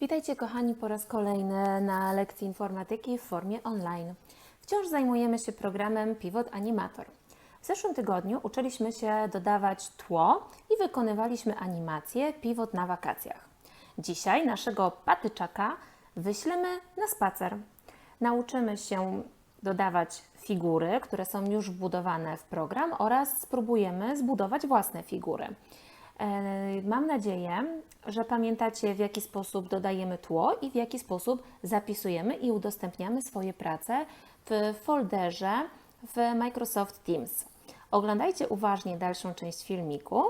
Witajcie kochani po raz kolejny na lekcji informatyki w formie online. Wciąż zajmujemy się programem Pivot Animator. W zeszłym tygodniu uczyliśmy się dodawać tło i wykonywaliśmy animację Pivot na wakacjach. Dzisiaj naszego patyczaka wyślemy na spacer. Nauczymy się dodawać figury, które są już wbudowane w program oraz spróbujemy zbudować własne figury. E, Mam nadzieję, że pamiętacie, w jaki sposób dodajemy tło i w jaki sposób zapisujemy i udostępniamy swoje prace w folderze w Microsoft Teams. Oglądajcie uważnie dalszą część filmiku,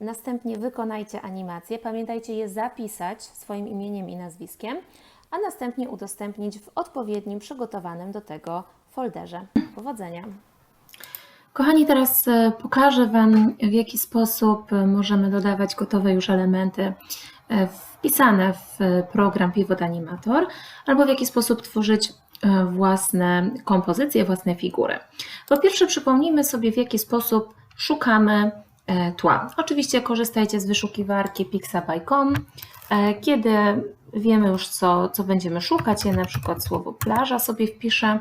następnie wykonajcie animację. Pamiętajcie je zapisać swoim imieniem i nazwiskiem, a następnie udostępnić w odpowiednim, przygotowanym do tego folderze. Powodzenia! Kochani, teraz e, pokażę Wam, w jaki sposób e, możemy dodawać gotowe już elementy e, wpisane w program Pivot Animator, albo w jaki sposób tworzyć własne kompozycje, własne figury. Po pierwsze, przypomnijmy sobie, w jaki sposób szukamy tła. Oczywiście korzystajcie z wyszukiwarki pixabay.com. Kiedy wiemy już, co, co będziemy szukać, ja na przykład słowo plaża sobie wpiszę,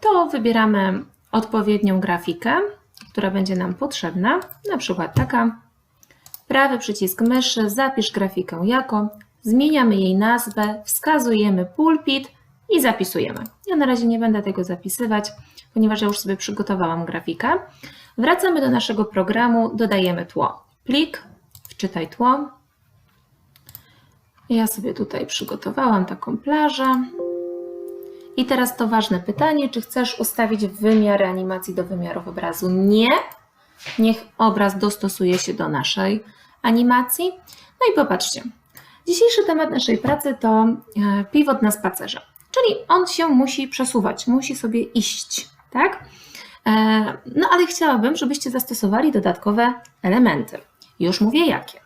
to wybieramy odpowiednią grafikę, która będzie nam potrzebna, na przykład taka. Prawy przycisk myszy, zapisz grafikę jako, zmieniamy jej nazwę, wskazujemy pulpit i zapisujemy. Ja na razie nie będę tego zapisywać, ponieważ ja już sobie przygotowałam grafikę. Wracamy do naszego programu, dodajemy tło. Plik, wczytaj tło. Ja sobie tutaj przygotowałam taką plażę. I teraz to ważne pytanie, czy chcesz ustawić wymiar animacji do wymiarów obrazu? Nie. Niech obraz dostosuje się do naszej animacji. No i popatrzcie. Dzisiejszy temat naszej pracy to e, pivot na spacerze. Czyli on się musi przesuwać, musi sobie iść, tak? E, No ale chciałabym, żebyście zastosowali dodatkowe elementy. Już mówię jakie.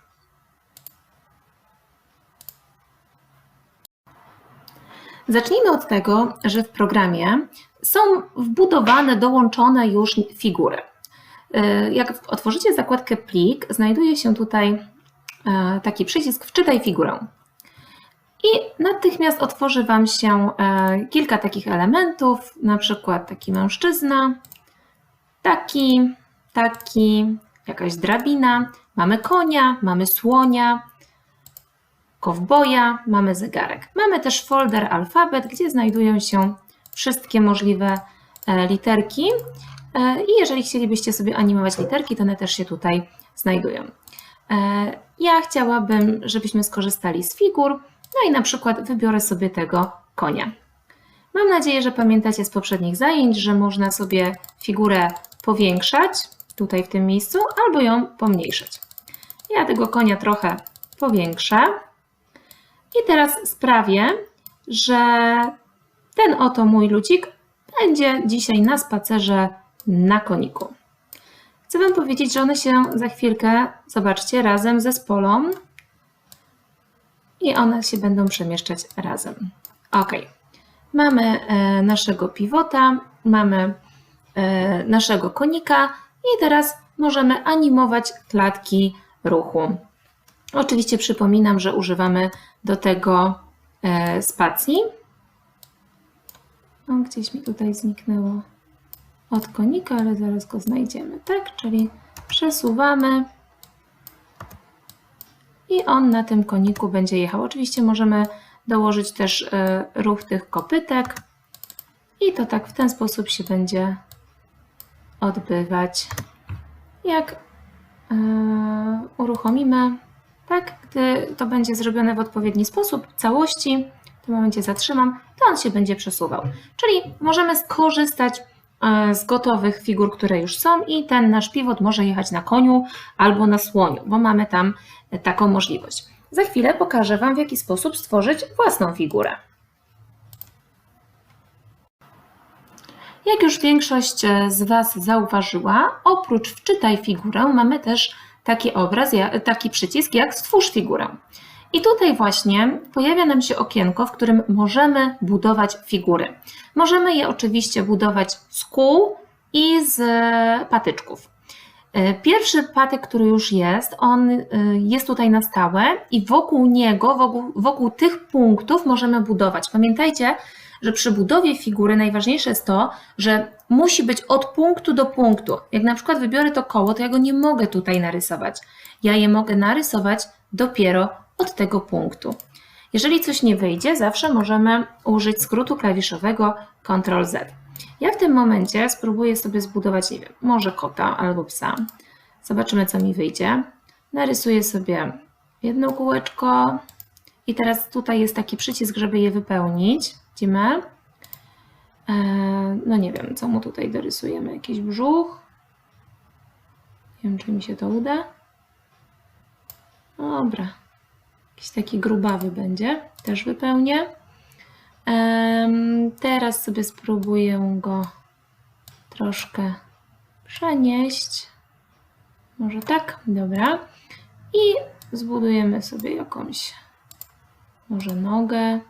Zacznijmy od tego, że w programie są wbudowane, dołączone już figury. Y, Jak otworzycie zakładkę plik, znajduje się tutaj e, taki przycisk Wczytaj figurę. I natychmiast otworzy Wam się e, kilka takich elementów, na przykład taki mężczyzna, taki, taki, jakaś drabina, mamy konia, mamy słonia, kowboja, mamy zegarek. Mamy też folder alfabet, gdzie znajdują się wszystkie możliwe e, literki. E, I jeżeli chcielibyście sobie animować literki, to one też się tutaj znajdują. E, Ja chciałabym, żebyśmy skorzystali z figur, no i na przykład wybiorę sobie tego konia. Mam nadzieję, że pamiętacie z poprzednich zajęć, że można sobie figurę powiększać tutaj w tym miejscu, albo ją pomniejszać. Ja tego konia trochę powiększę. I teraz sprawię, że ten oto mój ludzik będzie dzisiaj na spacerze na koniku. Chcę Wam powiedzieć, że one się za chwilkę, zobaczcie, razem ze spolą i one się będą przemieszczać razem. Ok. Mamy e, naszego pivota, mamy e, naszego konika i teraz możemy animować klatki ruchu. Oczywiście przypominam, że używamy do tego e, spacji. O, gdzieś mi tutaj zniknęło od konika, ale zaraz go znajdziemy. Tak, czyli przesuwamy i on na tym koniku będzie jechał. Oczywiście możemy dołożyć też e, ruch tych kopytek i to tak w ten sposób się będzie odbywać. Jak e, uruchomimy tak, gdy to będzie zrobione w odpowiedni sposób, w całości, w tym momencie zatrzymam, to on się będzie przesuwał. Czyli możemy skorzystać e, z gotowych figur, które już są i ten nasz pivot może jechać na koniu albo na słoniu, bo mamy tam e, taką możliwość. Za chwilę pokażę Wam, w jaki sposób stworzyć własną figurę. Jak już większość e, z Was zauważyła, oprócz wczytaj figurę mamy też taki obraz, taki przycisk jak stwórz figurę. I tutaj właśnie pojawia nam się okienko, w którym możemy budować figury. Możemy je oczywiście budować z kół i z patyczków. E, Pierwszy patek, który już jest, on y, jest tutaj na stałe i wokół niego, wokół, wokół tych punktów możemy budować. Pamiętajcie, że przy budowie figury najważniejsze jest to, że musi być od punktu do punktu. Jak na przykład wybiorę to koło, to ja go nie mogę tutaj narysować. Ja je mogę narysować dopiero od tego punktu. Jeżeli coś nie wyjdzie, zawsze możemy użyć skrótu klawiszowego Ctrl Z. Ja w tym momencie spróbuję sobie zbudować, nie wiem, może kota albo psa. Zobaczymy, co mi wyjdzie. Narysuję sobie jedno kółeczko i teraz tutaj jest taki przycisk, żeby je wypełnić. Widzimy? Eee, No nie wiem, co mu tutaj dorysujemy. Jakiś brzuch. Nie wiem, czy mi się to uda. Dobra. Jakiś taki grubawy będzie. Też wypełnię. Teraz sobie spróbuję go troszkę przenieść. Może tak? Dobra. I zbudujemy sobie jakąś może nogę.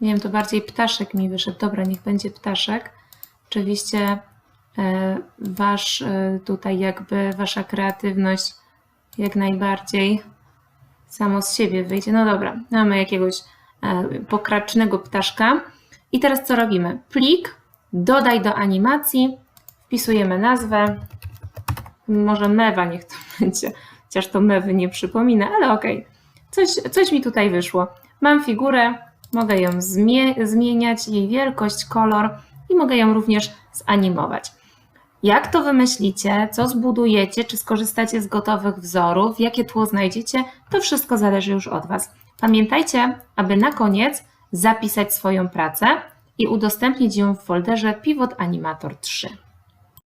Nie wiem, to bardziej ptaszek mi wyszedł. Dobra, niech będzie ptaszek. Oczywiście e, wasz e, tutaj jakby wasza kreatywność jak najbardziej samo z siebie wyjdzie. No dobra, mamy jakiegoś e, pokracznego ptaszka. I teraz co robimy? Plik, dodaj do animacji, wpisujemy nazwę. Może mewa niech to będzie, chociaż to mewy nie przypomina, ale okej. Coś, coś mi tutaj wyszło. Mam figurę, mogę ją zmie- zmieniać, jej wielkość, kolor i mogę ją również zanimować. Jak to wymyślicie, co zbudujecie, czy skorzystacie z gotowych wzorów, jakie tło znajdziecie, to wszystko zależy już od Was. Pamiętajcie, aby na koniec zapisać swoją pracę i udostępnić ją w folderze Pivot Animator 3.